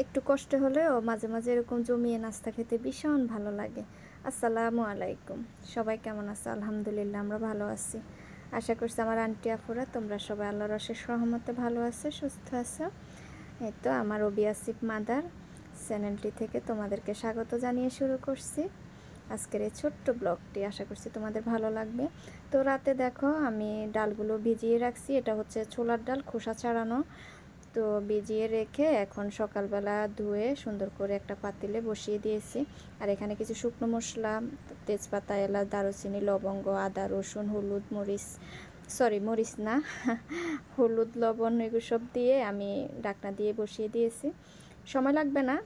একটু কষ্ট হলেও মাঝে মাঝে এরকম জমিয়ে নাস্তা খেতে ভীষণ ভালো লাগে। আসসালামু আলাইকুম। সবাই কেমন আছো? আলহামদুলিল্লাহ, আমরা ভালো আছি। আশা করছি আমার আন্টি আফুরা, তোমরা সবাই আল্লাহর অশেষ রহমতে ভালো আছো, সুস্থ আছো। এই তো আমার ওবি আসিফ মাদার চ্যানেলটি থেকে তোমাদেরকে স্বাগত জানিয়ে শুরু করছি। আজকের এই ছোট্ট ব্লগটি আশা করছি তোমাদের ভালো লাগবে। তো রাতে দেখো আমি ডালগুলো ভিজিয়ে রাখছি, এটা হচ্ছে ছোলার ডাল খোসা ছাড়ানো। তো ভিজিয়ে রেখে এখন সকালবেলা ধুয়ে সুন্দর করে একটা পাতিলে বসিয়ে দিয়েছি। আর এখানে কিছু শুকনো মশলা, তেজপাতা, এলাচ, দারুচিনি, লবঙ্গ, আদা, রসুন, হলুদ, মরিচ, সরি, মরিচ না, হলুদ, লবণ, এগুলো সব দিয়ে আমি ডাকনা দিয়ে বসিয়ে দিয়েছি। সময় লাগবে না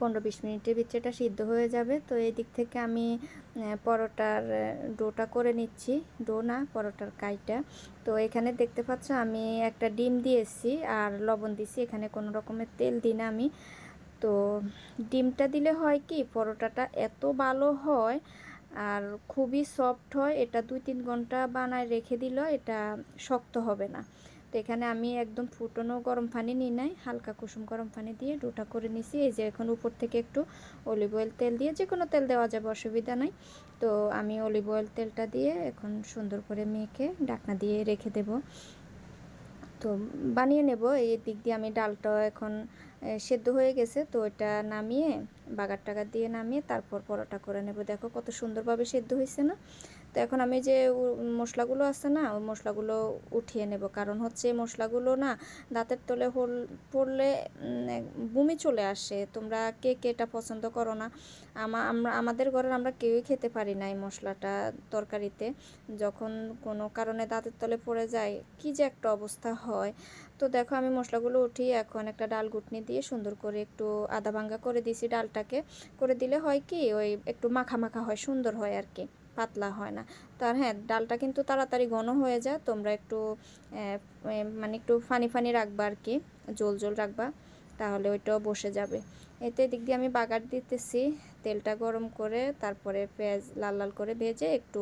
পনেরো বিশ মিনিটের ভিতরে এটা সিদ্ধ হয়ে যাবে। তো এই দিক থেকে আমি পরোটার ডোটা করে নিচ্ছি। ডো না, পরোটার কাইটা। তো এখানে দেখতে পাচ্ছ আমি একটা ডিম দিয়েছি আর লবণ দিছি এখানে কোনো রকমের তেল দিই না আমি। তো ডিমটা দিলে হয় কি, পরোটাটা এত ভালো হয় আর খুবই সফট হয়, এটা দুই তিন ঘণ্টা বানায় রেখে দিল এটা শক্ত হবে না। তো এখানে আমি একদম ফুটনো গরম পানি নিই নাই, হালকা কুসুম গরম পানি দিয়ে ডোটা করে নিছি। এই যে এখন উপর থেকে একটু অলিভ অয়েল তেল দিয়ে যে কোনো তেল দেওয়া যাবে, অসুবিধা নাই। তো আমি অলিভ অয়েল তেলটা দিয়ে এখন সুন্দর করে মেখে ডাকনা দিয়ে রেখে দেব। তো বানিয়ে নেব। এই দিক দিয়ে আমি ডালটা এখন সেদ্ধ হয়ে গেছে। তো এটা নামিয়ে, বাগার টাগার দিয়ে নামিয়ে তারপর পরোটা করে নেব। দেখো কত সুন্দরভাবে সেদ্ধ হয়েছে না? তো এখন আমি যে মশলাগুলো আছে না, ওই মশলাগুলো উঠিয়ে নেব। কারণ হচ্ছে মশলাগুলো না দাঁতের তলে হোল, পড়লে বমি চলে আসে। তোমরা কে কে এটা পছন্দ করো না? আমা, আমরা, আমাদের ঘরের আমরা কেউই খেতে পারি না এই মশলাটা তরকারিতে। যখন কোনো কারণে দাঁতের তলে পড়ে যায়, কি যে একটা অবস্থা হয়। তো দেখো আমি মশলাগুলো উঠিয়ে এখন একটা ডাল গুটনি দিয়ে সুন্দর করে একটু আদা ভাঙ্গা করে দিয়েছি ডালটাকে। করে দিলে হয় কি, ওই একটু মাখা মাখা হয়, সুন্দর হয় আর কি। পাতলা হয় না। তার হ্যাঁ ডালটা কিন্তু তাড়াতাড়ি ঘন হয়ে যায়। তোমরা একটু মানে একটু ফানি ফানি রাখবা আর কি জল জল রাখবা। তাহলে ওইটাও বসে যাবে। এতে দিক দিয়ে আমি বাগার দিতেছি, তেলটা গরম করে তারপরে পেঁয়াজ লাল লাল করে ভেজে একটু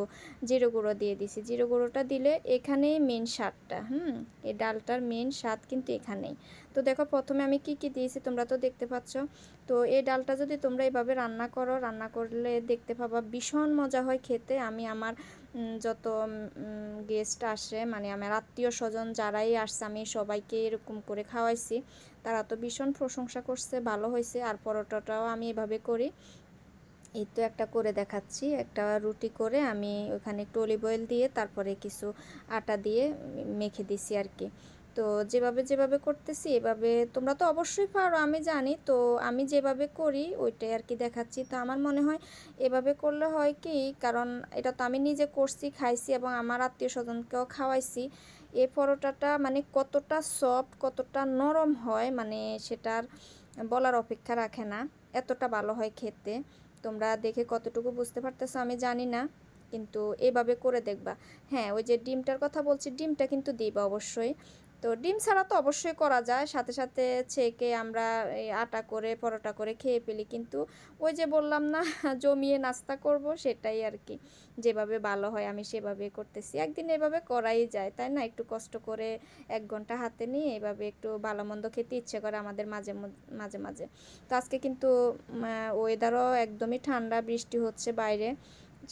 জিরো গুঁড়ো দিয়ে দিছি। জিরো গুঁড়োটা দিলে এখানেই মেন স্বাদটা, হুম? এই ডালটার মেন স্বাদ কিন্তু এখানেই। তো দেখো প্রথমে আমি কি কি দিয়েছি তোমরা তো দেখতে পাচ্ছ। তো এই ডালটা যদি তোমরা এইভাবে রান্না করো, রান্না করলে দেখতে পাবা ভীষণ মজা হয় খেতে। আমি আমার যত গেস্ট আসে মানে আমার আত্মীয় স্বজন যারাই আসছে, আমি সবাইকে এরকম করে খাওয়াইছি। তারা তো ভীষণ প্রশংসা করছে, ভালো হয়েছে আর পরোটাটাও আমি এভাবে করি। এই তো একটা করে দেখাচ্ছি, একটা রুটি করে আমি ওখানে একটু অলিভ অয়েল দিয়ে, তারপরে কিছু আটা দিয়ে মেখে দিছি আর কি। তো যেভাবে যেভাবে করতেছি, এভাবে তোমরা তো অবশ্যই পারো, আমি জানি। তো আমি যেভাবে করি, ওইটাই আর কি দেখাচ্ছি। তো আমার মনে হয় এভাবে করলে হয় কি, কারণ এটা তো আমি নিজে করছি, খাইছি এবং আমার আত্মীয় স্বজনকেও খাওয়াইছি। এই পরোটাটা মানে কতটা সফট কতটা নরম হয় মানে সেটার বলার অপেক্ষা রাখে না। এতটা ভালো হয় খেতে। তোমরা দেখে কতটুকু বুঝতে পারতেছো আমি জানি না, কিন্তু এভাবে করে দেখবা। হ্যাঁ ওই যে ডিমটার কথা বলছি, ডিমটা কিন্তু দিবা অবশ্যই। তো ডিম ছাড়া তো অবশ্যই করা যায়। সাথে সাথে ছেঁকে আমরা আটা করে, পরোটা করে খেয়ে ফেলি। কিন্তু ওই যে বললাম না, জমিয়ে নাস্তা করব সেটাই আর কি। যেভাবে ভালো হয় আমি সেভাবে করতেছি। একদিন এভাবে করাই যায়, তাই না? একটু কষ্ট করে এক ঘণ্টা হাতে নিয়ে এভাবে একটু ভালো মন্দ খেতে ইচ্ছে করে আমাদের মাঝে মাঝে মাঝে। তো আজকে কিন্তু ওয়েদারও একদমই ঠান্ডা, বৃষ্টি হচ্ছে বাইরে।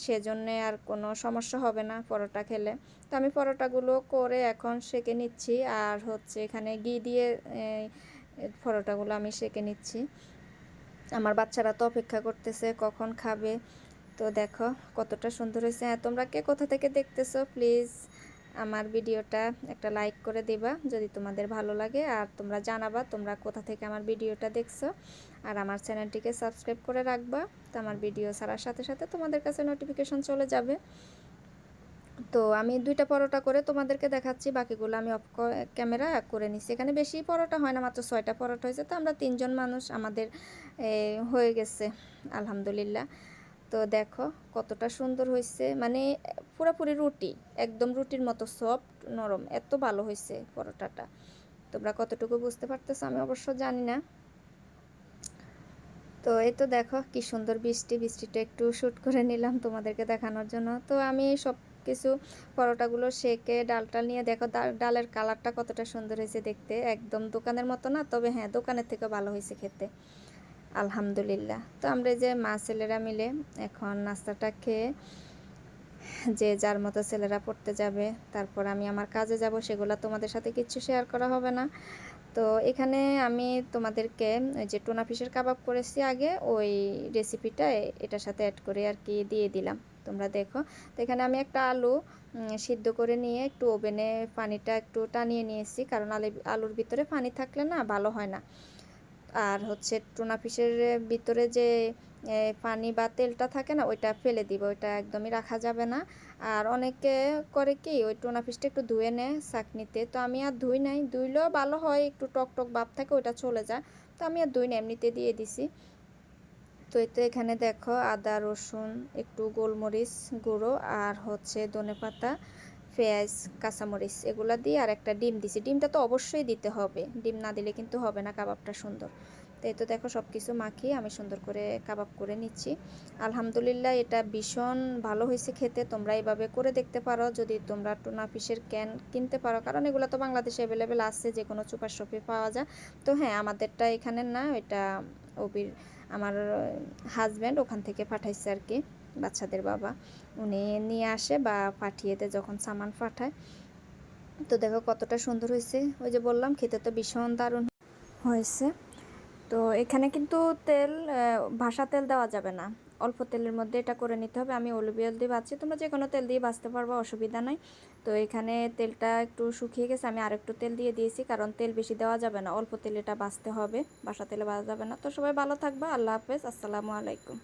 সেজন্যে আর কোনো সমস্যা হবে না পরোটা খেলে। তো আমি পরোটাগুলো করে এখন সেকে নিচ্ছি আর হচ্ছে এখানে ঘি দিয়ে পরোটাগুলো আমি সেকে নিচ্ছি। আমার বাচ্চারা তো অপেক্ষা করতেছে কখন খাবে। তো দেখো কতটা সুন্দর হয়েছে। হ্যাঁ তোমরা কে কোথা থেকে দেখতেছো? প্লিজ। আমার ভিডিওটা একটা লাইক করে দিবা যদি তোমাদের ভালো লাগে। আর তোমরা জানাবা তোমরা কোথা থেকে আমার ভিডিওটা দেখছ। আর আমার চ্যানেলটিকে সাবস্ক্রাইব করে রাখবা। তো আমার ভিডিও ছাড়ার সাথে সাথে তোমাদের কাছে নোটিফিকেশন চলে যাবে। তো আমি দুইটা পরোটা করে তোমাদেরকে দেখাচ্ছি। বাকিগুলো আমি অফ ক্যামেরা করে নিচ্ছি। এখানে বেশি পরোটা হয় না, মাত্র ছয়টা পরোটা হয়েছে। তো আমরা তিনজন মানুষ আমাদের হয়ে গেছে। আলহামদুলিল্লাহ। তো দেখো কতটা সুন্দর হয়েছে মানে পুরোপুরি রুটি, একদম রুটির মতো সফট নরম, এত ভালো হয়েছে পরোটাটা। তোমরা কতটুকু বুঝতে পারতেছো আমি অবশ্য জানি না। তো এই তো দেখো কি সুন্দর বৃষ্টি, বৃষ্টিটা একটু শ্যুট করে নিলাম তোমাদেরকে দেখানোর জন্য। তো আমি সব কিছু পরোটাগুলো সেকে ডাল টাল নিয়ে দেখো ডালের কালারটা কতটা সুন্দর হয়েছে দেখতে। একদম দোকানের মতো না, তবে হ্যাঁ দোকানের থেকে ভালো হয়েছে খেতে। আলহামদুলিল্লাহ। তো আমরা যে মা ছেলেরা মিলে এখন নাস্তাটা খেয়ে যে যার মতো ছেলেরা পড়তে যাবে, তারপর আমি আমার কাজে যাব, সেগুলো তোমাদের সাথে কিচ্ছু শেয়ার করা হবে না। তো এখানে আমি তোমাদেরকে ওই যে টোনা ফিশের কাবাব করেছি আগে, ওই রেসিপিটা এটার সাথে অ্যাড করে আর কি দিয়ে দিলাম। তোমরা দেখো, তো এখানে আমি একটা আলু সিদ্ধ করে নিয়ে একটু ওভেনে পানিটা একটু টানিয়ে নিয়েছি, কারণ আলু, আলুর ভিতরে পানি থাকলে না ভালো হয় না। আর হচ্ছে টুনা ফিশের ভিতরে যে পানি বা তেলটা থাকে না, ওইটা ফেলে দিব, ওইটা একদমই রাখা যাবে না। আর অনেকে করে কি, ওই টুনা ফিশটা একটু ধুয়ে নেয় চাকনিতে। তো আমি আর ধুই নাই, ধুইলেও ভালো হয়, একটু টক টক ভাব থাকে, ওইটা চলে যায়। তো আমি আর ধুই না, এমনিতে দিয়ে দিছি। তো এই তো এখানে দেখো আদা, রসুন, একটু গোলমরিচ গুঁড়ো আর হচ্ছে ধনেপাতা। পেঁয়াজ, কাঁচামরিচ এগুলা দিয়ে আর একটা ডিম দিছি। ডিমটা তো অবশ্যই দিতে হবে। ডিম না দিলে কিন্তু হবে না কাবাবটা সুন্দর। তো এই তো দেখো সব কিছু মাখিয়ে আমি সুন্দর করে কাবাব করে নিচ্ছি। আলহামদুলিল্লাহ এটা ভীষণ ভালো হয়েছে খেতে। তোমরা এইভাবে করে দেখতে পারো। যদি তোমরা টুনা ফিশের ক্যান কিনতে পারো, কারণ এগুলো তো বাংলাদেশে অ্যাভেলেবেল আছে যে কোনো সুপার শপে পাওয়া যায়। তো হ্যাঁ আমাদেরটা এখানে না এটা ওবির আমার হাজব্যান্ড ওখান থেকে পাঠাইছে আর কি। বাচ্চাদের বাবা, উনি নিয়ে আসে বা পাঠিয়ে দেয় যখন সামান পাঠায়। তো দেখো কতটা সুন্দর হয়েছে। ওই যে বললাম, খেতে তো ভীষণ দারুণ হয়েছে। তো এখানে কিন্তু তেল ভাসা তেল দেওয়া যাবে না। অল্প তেলের মধ্যে এটা করে নিতে হবে। আমি অলিভ অয়েল দিয়ে ভাজছি তোমরা যে কোনো তেল দিয়ে বাঁচতে পারব, অসুবিধা নাই। তো এখানে তেলটা একটু শুকিয়ে গেছে। আমি আরেকটু তেল দিয়ে দিয়েছি, কারণ তেল বেশি দেওয়া যাবে না। অল্প তেলে এটা ভাজতে হবে। বাসা তেলে ভাজা যাবে না। তো সবাই ভালো থাকবা। আল্লাহ হাফেজ। আসসালামু আলাইকুম।